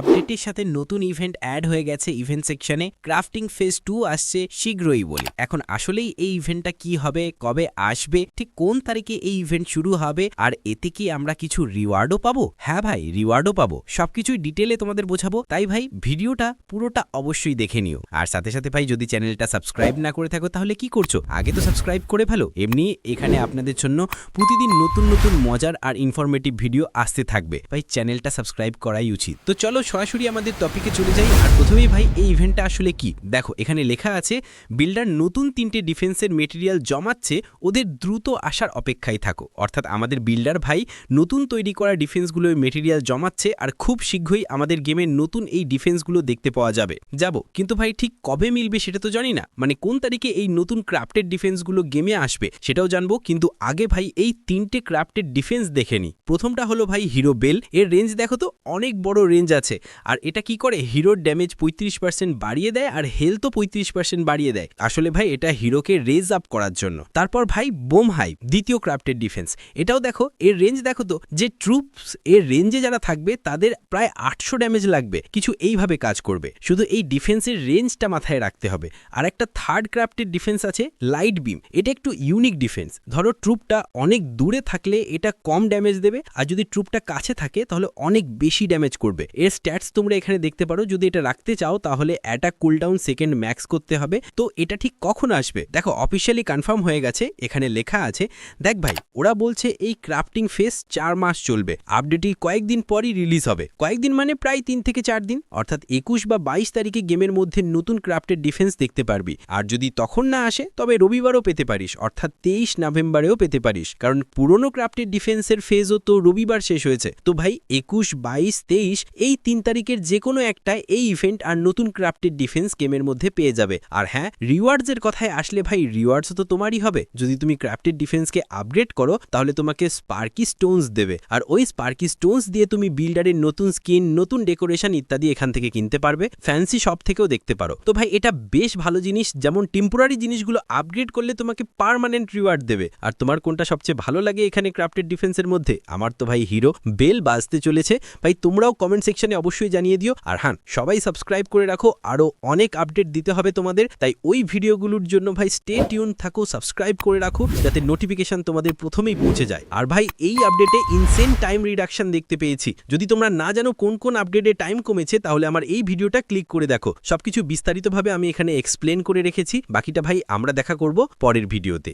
আপডেটের সাথে নতুন ইভেন্ট অ্যাড হয়ে গেছে ইভেন্ট সেকশনে ক্রাফটিং ফেজ টু আসছে শীঘ্রই বলে। এখন আসলেই এই ইভেন্টটা কি হবে, কবে আসবে, ঠিক কোন তারিখে এই ইভেন্ট শুরু হবে, আর এতে কি আমরা কিছু রিওয়ার্ডও পাবো? হ্যাঁ ভাই রিওয়ার্ডও পাবো। সবকিছুই ডিটেলে তোমাদের বোঝাবো। তাই ভাই, ভিডিওটা পুরোটা অবশ্যই দেখে নিও। আর সাথে সাথে ভাই, যদি চ্যানেলটা সাবস্ক্রাইব না করে থাকো, তাহলে কি করছ? আগে তো সাবস্ক্রাইব করে ফেলো। এমনি এখানে আপনাদের জন্য প্রতিদিন নতুন নতুন মজার আর ইনফরমেটিভ ভিডিও আসতে থাকবে। ভাই চ্যানেলটা সাবস্ক্রাইব করাই উচিত। তো চলো সরাসরি আমাদের টপিকে চলে যাই। আর প্রথমেই ভাই, এই ইভেন্টটা আসলে কি? দেখো, এখানে লেখা আছে বিল্ডার নতুন তিনটে ডিফেন্সের মেটেরিয়াল জমাচ্ছে, ওদের দ্রুত আসার অপেক্ষায় থাকো। অর্থাৎ আমাদের বিল্ডার ভাই নতুন তৈরি করা ডিফেন্সগুলোর মেটেরিয়াল জমাচ্ছে, আর খুব শীঘ্রই আমাদের গেমের নতুন এই ডিফেন্সগুলো দেখতে পাওয়া যাবে। যাব। কিন্তু ভাই, ঠিক কবে মিলবে সেটা তো জানি না। মানে কোন তারিখে এই নতুন ক্রাফটেড ডিফেন্সগুলো গেমে আসবে, সেটাও জানব। কিন্তু আগে ভাই, এই তিনটে ক্রাফটেড ডিফেন্স দেখে নি। প্রথমটা হলো ভাই হিরো বেল এর রেঞ্জ দেখো তো, অনেক বড় রেঞ্জ আছে। আর এটা কি করে? হিরোর ড্যামেজ পঁয়ত্রিশ পার্সেন্ট বাড়িয়ে দেয় আর হেলথও পঁয়ত্রিশ পার্সেন্ট বাড়িয়ে দেয়। আসলে ভাই, এটা হিরোকে রেজ আপ করার জন্য। তারপর ভাই, বোম হাই দ্বিতীয় ক্রাফটের ডিফেন্স এটাও দেখো, এর রেঞ্জ দেখো তো, যে ট্রুপস এর রেঞ্জে যারা থাকবে, তাদের প্রায় আটশো ড্যামেজ লাগবে। কিছু এইভাবে কাজ করবে। শুধু এই ডিফেন্সের রেঞ্জটা মাথায় রাখতে হবে। আর একটা থার্ড ক্রাফটের ডিফেন্স আছে লাইট বিম এটা একটু ইউনিক ডিফেন্স ধরো ট্রুপটা অনেক দূরে থাকলে এটা কম ড্যামেজ দেবে। আর যদি ট্রুপটা কাছে থাকে, তাহলে অনেক বেশি ড্যামেজ করবে। এর স্ট্যাটস তোমরা এখানে দেখতে পারো। যদি এটা রাখতে চাও, তাহলে অ্যাটাক কুলডাউন সেকেন্ড ম্যাক্স করতে হবে। তো এটা ঠিক কখন আসবে? দেখো অফিসিয়ালি কনফার্ম হয়ে গেছে। এখানে লেখা আছে, দেখ ভাই, ওরা বলছে এই ক্রাফটিং ফেস চার মাস চলবে। আপডেটই কয়েকদিন পরই রিলিজ হবে। কয়েকদিন মানে প্রায় তিন থেকে চার দিন। অর্থাৎ একুশ বা বাইশ তারিখে গেমের মধ্যে নতুন ক্রাফটেড ডিফেন্স দেখতে পারবি। আর যদি তখন না আসে, তবে রবিবারও পেতে পারিস। অর্থাৎ তেইশ নভেম্বরেও পেতে পারিস। কারণ পুরনো ক্রাফটেড ডিফেন্সের ফেজও তো রবিবার শেষ হয়েছে। তো ভাই, একুশ, বাইশ, তেইশ, এই তিন তারিখের যে কোনো একটা এই ইভেন্ট আর নতুন ক্রাফটেড ডিফেন্স গেমের মধ্যে পেয়ে যাবে। আর হ্যাঁ রিওয়ার্ডসের কথায় আসলে ভাই রিওয়ার্ডস তো তোমারই হবে। যদি তুমি ক্রাফটেড ডিফেন্সকে আপগ্রেড করো, তাহলে তোমাকে স্পার্কি স্টোনস দেবে। আর ওই স্পার্কি স্টোনস দিয়ে তুমি বিল্ডারের নতুন স্কিন নতুন ডেকোরেশন ইত্যাদি এখান থেকে কিনতে পারবে। ফ্যান্সি শপ থেকেও দেখতে পারো। তো ভাই, এটা বেশ ভালো জিনিস, যেমন টেম্পোরারি জিনিসগুলো আপগ্রেড করলে তোমাকে পার্মানেন্ট রিওয়ার্ড দেবে। আর তোমার কোনটা সবচেয়ে ভালো লাগে এখানে ক্রাফটেড ডিফেন্সের মধ্যে? আমার তো ভাই হিরো বেল বাজতে চলেছে। ভাই, তোমরাও কমেন্ট সেকশনে অবশ্যই জানিয়ে দিও। আর হ্যাঁ সবাই সাবস্ক্রাইব করে রাখো। আরও অনেক আপডেট দিতে হবে তোমাদের। তাই ওই ভিডিওগুলোর জন্য ভাই স্টে টিউন থাকো সাবস্ক্রাইব করে রাখো, যাতে নোটিফিকেশন তোমাদের প্রথমেই পৌঁছে যায়। আর ভাই, এই আপডেটে ইনসেন টাইম রিডাকশন দেখতে পেয়েছি। যদি তোমরা না জানো কোন কোন আপডেটে টাইম কমেছে, তাহলে আমার এই ভিডিওটা ক্লিক করে দেখো। সবকিছু বিস্তারিতভাবে আমি এখানে এক্সপ্লেন করে রেখেছি। বাকিটা ভাই আমরা দেখা করব পরের ভিডিওতে।